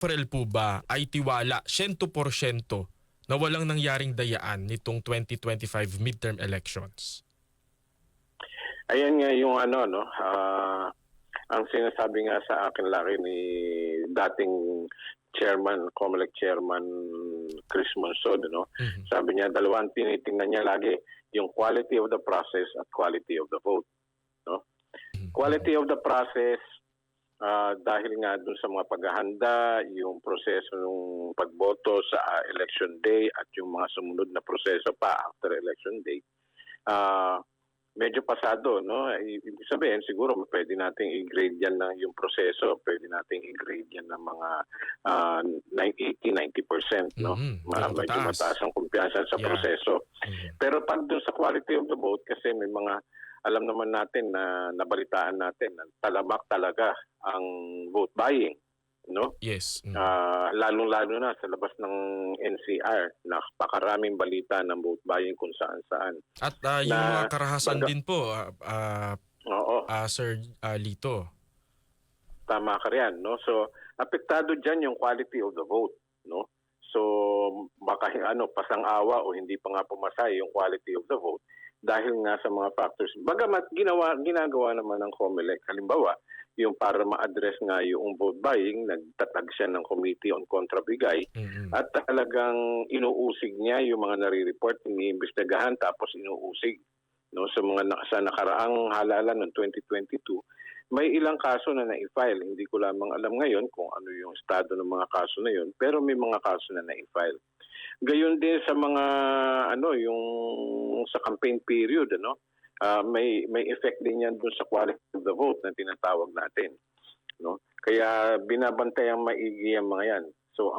April po ba ay tiwala 100% na walang nangyaring dayaan nitong 2025 midterm elections? Ayan nga yung ano, no, ah, ang sinasabi nga sa akin laki ni dating chairman, COMELEC chairman Chris Monsod, no? Mhm. Sabi niya, dalawang tinitingnan niya lagi, yung quality of the process at quality of the vote. No? Quality of the process, ah, dahil nga dun sa mga paghahanda, yung proseso ng pagboto sa ah, election day at yung mga sumunod na proseso pa after election day, ah, medyo pasado, no? I- Ibig sabihin, siguro pwede nating i-grade yan na yung proseso, pwede nating i-grade yan ng mga ah, 80-90%, no? Mhm, Ma- ganun medyo mataas ang kumpiyansa sa Yeah. proseso. Mhm. Pero pag doon sa quality of the vote, kasi may mga, alam naman natin na nabalitaan natin na talamak talaga ang vote buying. No? Yes. Mhm. Ah, lalong-lalo na sa labas ng NCR, napakaraming balita ng vote buying kung saan-saan. At ah, yung na- mga karahasan baga- din po, ah, ah, Oo, ah, Sir ah, Lito. tama ka riyan, no? So, apektado diyan yung quality of the vote, baka ano, pasang-awa o hindi pa nga pumasay yung quality of the vote dahil nga sa mga factors. Bagamat ginawa ginagawa naman ng COMELEC, halimbawa, yung para ma-address nga yung vote buying, nagtatag siya ng Committee on Contrabigay Mhm. at talagang inuusig niya yung mga nare-report, iniimbestigahan tapos inuusig. No, sa mga na- sa nakaraang halalan ng 2022, may ilang kaso na na-file. Hindi ko lamang alam ngayon kung ano yung estado ng mga kaso na yun, pero may mga kaso na na-file. Gayon din sa mga ano yung sa campaign period ano, ah, may may effect din yan dun sa quality of the vote na tinatawag natin, no? Kaya binabantayan maigi ang mga yan. So ang